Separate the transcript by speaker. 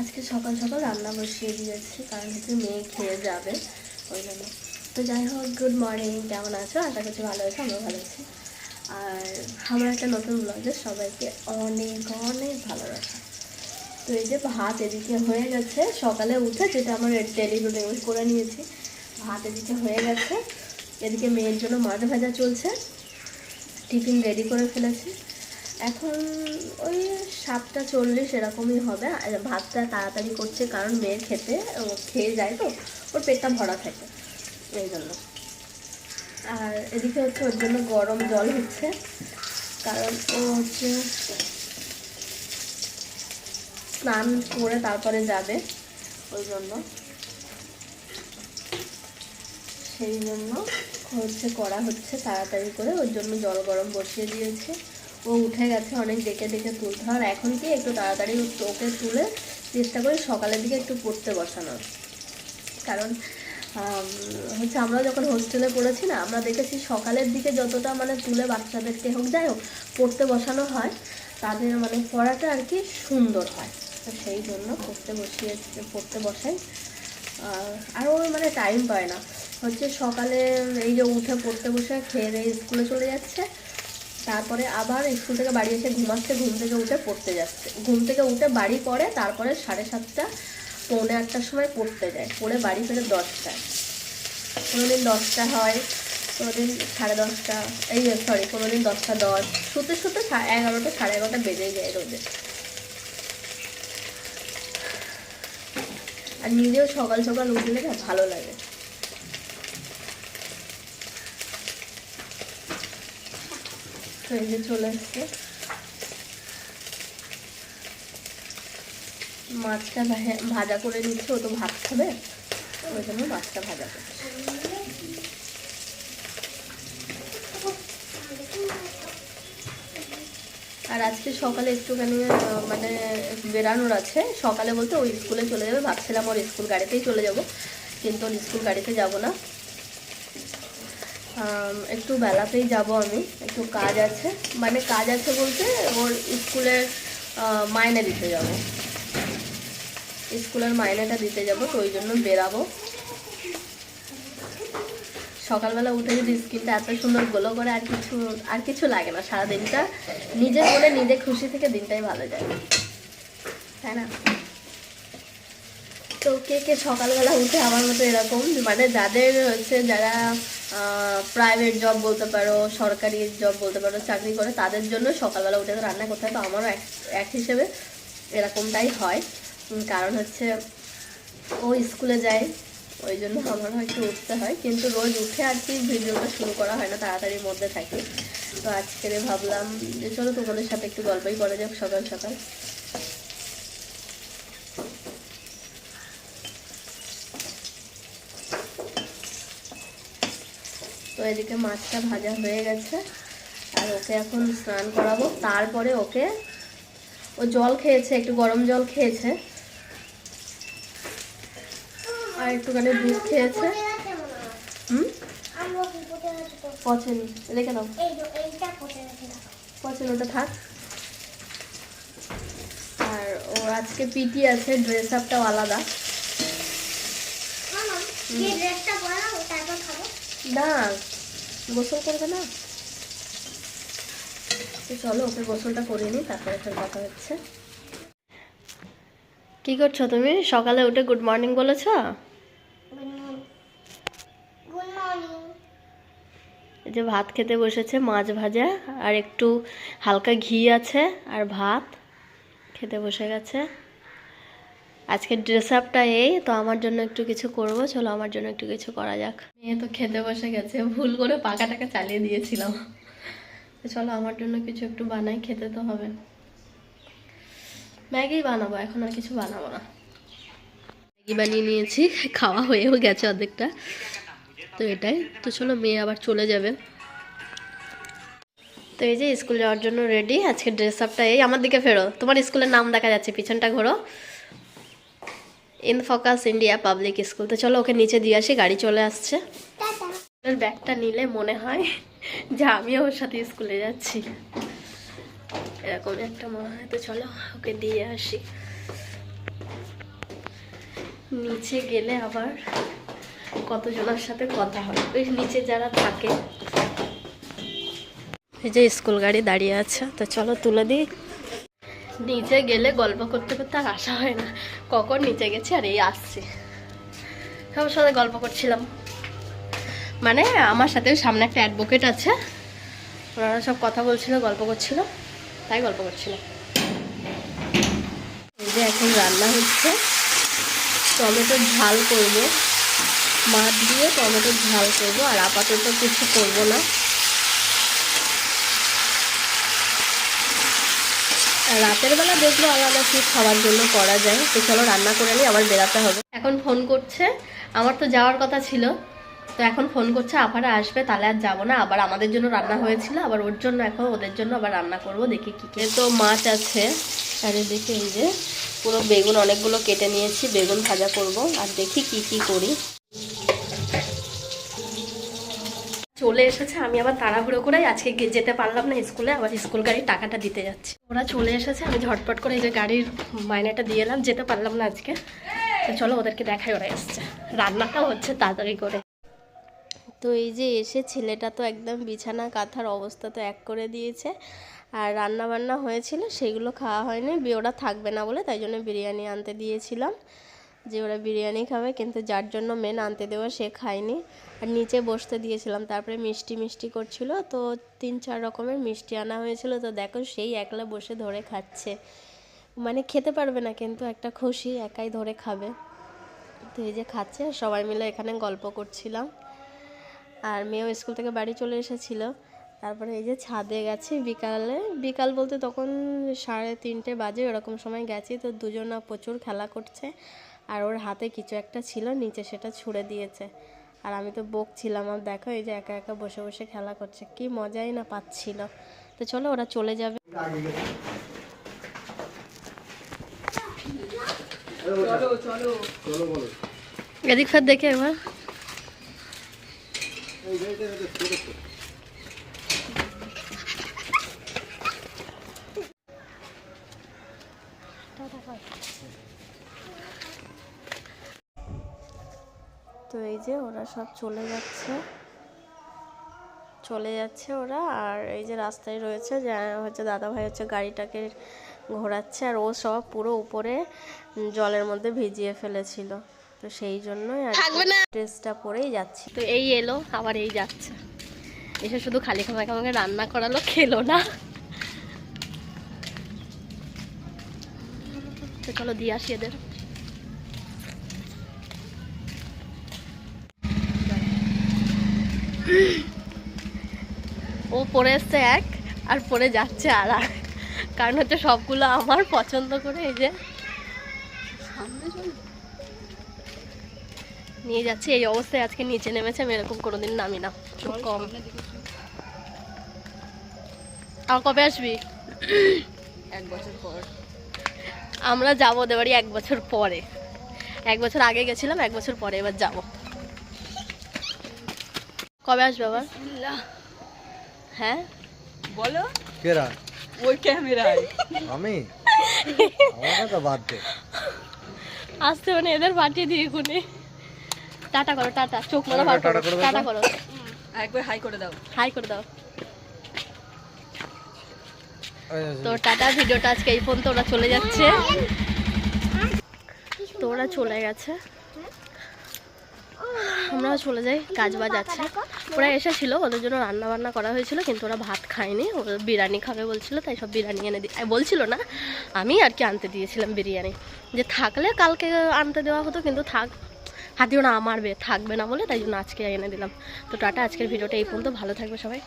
Speaker 1: আজকে সকাল সকাল রান্না বসিয়ে দিয়েছি, কারণ হচ্ছে মেয়ে খেয়ে যাবে, ওই জন্য। তো যাই হোক গুড মর্নিং কেমন আছো? আশা করছি ভালো আছো আমরা ভালো আছি। আর আমার একটা নতুন ব্লগে সবাইকে অনেক অনেক ভালোবাসা। তো এই যে ভাত এদিকে হয়ে গেছে, সকালে উঠে যেটা আমার ডেলি রুটিন করে নিয়েছি, ভাত এদিকে হয়ে গেছে। এদিকে মেয়ের জন্য মাছ ভাজা চলছে, টিফিন রেডি করে ফেলেছি। এখন ওই সাতটা চল্লিশ এরকমই হবে ভাতটা তাড়াতাড়ি করছে কারণ মেয়ের খেতে, ও খেয়ে যায় তো, ওর পেটটা ভরা থাকে, এই জন্য। আর এদিকে হচ্ছে ওর জন্য গরম জল হচ্ছে, কারণ ও হচ্ছে স্নান করে তারপরে যাবে, ওই জন্য। সেই জন্য হচ্ছে করা হচ্ছে তাড়াতাড়ি করে, ওর জন্য জল গরম বসিয়ে দিয়েছে। ও উঠে গেছে অনেক ডেকে ডেকে তুলতে। আর এখন কি একটু তাড়াতাড়ি ওকে তুলে চেষ্টা করি সকালের দিকে একটু পড়তে বসানোর। কারণ হচ্ছে আমরা যখন হোস্টেলে পড়েছি না, আমরা দেখেছি সকালের দিকে যতটা মানে তুলে বাচ্চাদেরকে হোক, যাই হোক, পড়তে বসানো হয়, তাদের মানে পড়াটা আর কি সুন্দর হয়। তো সেই জন্য পড়তে বসিয়ে, পড়তে বসাই। আর আর ও মানে টাইম পায় না। হচ্ছে সকালে এই যে উঠে পড়তে বসে খেয়ে দিয়ে স্কুলে চলে যাচ্ছে তারপরে আবার স্কুল থেকে বাড়ি এসে ঘুমাচ্ছে ঘুম থেকে উঠে পড়তে যাচ্ছে। ঘুম থেকে উঠে বাড়ি পড়ে, তারপরে সাড়ে সাতটা, পৌনে আটটার সময় পড়তে যায়। পড়ে বাড়ি ফেরে দশটায়। দিন দশটা হয় দিন সাড়ে দশটা, এই সরি দিন দশটা দশ। শুতে শুতে এগারোটা, সাড়ে এগারোটা বেজেই যায় রোদে আর নিজেও সকাল সকাল উঠলে ভালো লাগে। এই চলে এসছে। মাছটা ভাজা করে নিচ্ছে, ও তো ভাত খাবে, ওই জন্য মাছটা ভাজা করছে। আর আজকে সকালে একটুখানি মানে বেরানোর আছে। সকালে বলতে ওই স্কুলে চলে যাবে। ভাবছিলাম ওর স্কুল গাড়িতেই চলে যাব, কিন্তু ওর স্কুল গাড়িতে যাব না। একটু বেলাতেই যাব আমি। একটু কাজ আছে। মানে কাজ আছে বলতে ওর স্কুলের মাইনে দিতে যাব। স্কুলের মাইনেটা দিতে যাব, তো ওই জন্য বেরাবো। সকালবেলা উঠে যদি স্কিনটা এত সুন্দর গোলো করে, আর কিছু আর কিছু লাগে না। সারা দিনটা নিজে বলে নিজে খুশি থেকে দিনটাই ভালো যায়। তাই না? তো কে কে সকালবেলা উঠে আমার মতো এরকম? মানে যাদের হচ্ছে যারা প্রাইভেট জব বলতে পারো, সরকারি জব বলতে পারো, চাকরি করে তাদের জন্য সকালবেলা উঠে রান্না করতে হয়, তো আমারও এক এক হিসেবে এরকমটাই হয়। কারণ হচ্ছে ও স্কুলে যায়, ওই জন্য আমারও একটু উঠতে হয়, কিন্তু রোজ উঠে আর কি ভিডিওটা শুরু করা হয় না, তাড়াতাড়ির মধ্যে থাকি। তো আজকে ভাবলাম যে চলো তোমাদের সাথে একটু গল্পই করা যাক সকাল সকাল। এদিকে মাছটা ভাজা হয়ে গেছে। আর ওকে এখন স্নান করাবো। তারপরে ওকে ও জল খেয়েছে একটু গরম জল খেয়েছে। আর একটুখানি দুধ খেয়েছে। হুম? পচেনি। রেখে দাও। থাক। আর ওর আজকে পিটি আছে ড্রেস আপটাও আলাদা। না গোসল করবে না? তো চলো ওকে গোসলটা করে নিই তারপরে ফের কথা হচ্ছে। কি করছ তুমি? সকালে উঠে গুড মর্নিং বলেছ? এই যে ভাত খেতে বসেছে মাছ ভাজা আর একটু হালকা ঘি আছে আর ভাত খেতে বসে গেছে। আজকে ড্রেস আপটা এই তো আমার জন্য একটু কিছু করব চলো আমার জন্য একটু কিছু করা যাক। মেয়ে তো খেতে বসে গেছে ভুল করে পাকা টাকা চালিয়ে দিয়েছিলাম। তো চলো আমার জন্য কিছু একটু বানাই খেতে তো হবে। ম্যাগি বানাবো এখন আর কিছু বানাবো না। ম্যাগি বানিয়ে নিয়েছি খাওয়া হয়েও গেছে অর্ধেকটা। তো এটাই তো চলো মেয়ে আবার চলে যাবে। তো এই যে স্কুল যাওয়ার জন্য রেডি আজকে ড্রেস আপটা এই আমার দিকে ফেরো। তোমার স্কুলের নাম দেখা যাচ্ছে পিছনটা ঘোরো। In focus India public school তো চলো ওকে নিচে দিয়ে আসি গাড়ি চলে আসছে। ওর ব্যাগটা নিলে মনে হয় যে আমিও ওর সাথে স্কুলে যাচ্ছি। এরকম একটা মনে হয়। তো চলো ওকে দিয়ে আসি। নিচে গেলে আবার কতজনের সাথে কথা হয়? ওই নিচে যারা থাকে। এই যে স্কুল গাড়ি দাঁড়িয়ে আছে। তো চলো তুলে দিই। নিচে গেলে গল্প করতে করতে আর আসা হয় না। কখন নিচে গেছে আর এই আসছে। সবার সাথে গল্প করছিলাম। মানে আমার সাথে সামনে একটা অ্যাডভোকেট আছে। ওনারা সব কথা বলছিল, গল্প করছিল, তাই গল্প করছিল। এই যে এখন রান্না হচ্ছে। টমেটোর ঝাল করব। মাছ দিয়ে টমেটোর ঝাল করব। আর আপাতত কিছু করব না। রাতের বেলা দেখব আলাদা কি খাওয়ার জন্য করা যায়। তো চলো রান্না করে নিই, আবার বেরাতে হবে। এখন ফোন করছে, আমার তো যাওয়ার কথা ছিল। তো এখন ফোন করছে আবার আসবে, তাহলে আর যাব না। আবার আমাদের জন্য রান্না হয়েছিল, আবার ওর জন্য এখন ওদের জন্য আবার রান্না করব, দেখি কি কি। তো মাছ আছে, আর এদিকে এই যে পুরো বেগুন, অনেকগুলো কেটে নিয়েছি, বেগুন ভাজা করব, আর দেখি কি কি করি। চলে এসেছে, আমি আবার তাড়াহুড়ো করে আজকে যেতে পারলাম না স্কুলে, আবার স্কুল গাড়ির টাকাটা দিতে যাচ্ছি। ওরা চলে এসেছে, আমি ঝটপট করে এই যে গাড়ির মাইনেটা দিয়ে এলাম, যেতে পারলাম না আজকে। তো চলো ওদেরকে দেখাই, ওরা এসছে। রান্নাটাও হচ্ছে তাড়াতাড়ি করে। তো এই যে এসে ছেলেটা তো একদম বিছানা কাঁথার অবস্থা তো এক করে দিয়েছে। আর রান্না বান্না হয়েছিল, সেগুলো খাওয়া হয়নি ওরা থাকবে না বলে, তাই জন্য বিরিয়ানি আনতে দিয়েছিলাম। যে ওরা বিরিয়ানি খাবে, কিন্তু যার জন্য মেন আনতে দেওয়া সে খায়নি। আর নিচে বসতে দিয়েছিলাম, তারপরে মিষ্টি মিষ্টি করছিল। তো তিন চার রকমের মিষ্টি আনা হয়েছিল। তো দেখো সেই একলা বসে ধরে খাচ্ছে। মানে খেতে পারবে না, কিন্তু একটা খুশি একাই ধরে খাবে। তো এই যে খাচ্ছে, সবাই মিলে এখানে গল্প করছিলাম। আর মেয়েও স্কুল থেকে বাড়ি চলে এসেছিল। তারপরে এই যে ছাদে গেছি বিকালে। বিকাল বলতে তখন সাড়ে তিনটে বাজে, ওরকম সময় গেছি। তো দুজনা প্রচুর খেলা করছে। আর ওর হাতে কিছু একটা ছিল, নিচে সেটা ছুঁড়ে দিয়েছে। আর আমি তো বকছিলাম, আর দেখো এই যে একা একা বসে বসে খেলা করছে, কি মজাই না পাচ্ছিল। তো চলো ওরা চলে যাবে। এদিক দেখে এবার। যে ওরা সব চলে যাচ্ছে। চলে যাচ্ছে ওরা আর এই যে রাস্তায় রয়েছে যে হচ্ছে দাদা ভাই হচ্ছে গাড়িটাকে ঘোরাচ্ছে আর ও সব পুরো উপরে জলের মধ্যে ভিজিয়ে ফেলেছিল। তো সেই জন্যই আর ড্রেসটা পরেই যাচ্ছি। তো এই এলো আবার এই যাচ্ছে। এসে শুধু খালি খামাকে আমাকে রান্না করালো খেলো না। তো চলো দিয়ে আসি এদের। ও পরে এসছে এক আর পরে যাচ্ছে আর এক কারণ হচ্ছে সবগুলো আমার পছন্দ করে এই যে নিয়ে যাচ্ছে এই অবস্থায় আজকে নিচে নেমেছে আমি এরকম কোনোদিন নামি না খুব কম। আর কবে আসবি?
Speaker 2: এক বছর পর।
Speaker 1: আমরা যাব ওদের বাড়ি এক বছর পরে। এক বছর আগে গেছিলাম এক বছর পরে এবার যাব। কবে আসবে আবার? হ্যাঁ?
Speaker 2: বলো।
Speaker 3: কেরা?
Speaker 2: ওই ক্যামেরায়।
Speaker 3: আমি? আমার কথা বাদ দে।
Speaker 1: আসতে মানে এদের পাঠিয়ে দিয়ে কোনে টাটা করো টাটা। চোখ মারা ভার
Speaker 3: টাটা
Speaker 1: করো। টাটা করো।
Speaker 2: একবার হাই করে দাও।
Speaker 1: হাই করে দাও। তো টাটা ভিডিওটা আজকে এই পর্যন্ত ওরা চলে যাচ্ছে। তো ওরা চলে গেছে। আমরাও চলে যাই কাজ বাজ আছে। ওরা এসেছিল ওদের জন্য রান্না বান্না করা হয়েছিল কিন্তু ওরা ভাত খায়নি। ওরা বিরিয়ানি খাবে বলছিল তাই সব বিরিয়ানি এনে দি আহ, বলছিল না। আমি আর কি আনতে দিয়েছিলাম বিরিয়ানি। যে থাকলে কালকে আনতে দেওয়া হতো কিন্তু থাক হাতিও না আমার বে থাকবে না বলে তাই জন্য আজকে এনে দিলাম। তো টাটা আজকের ভিডিওটা এই পর্যন্ত। ভালো থাকবে সবাই।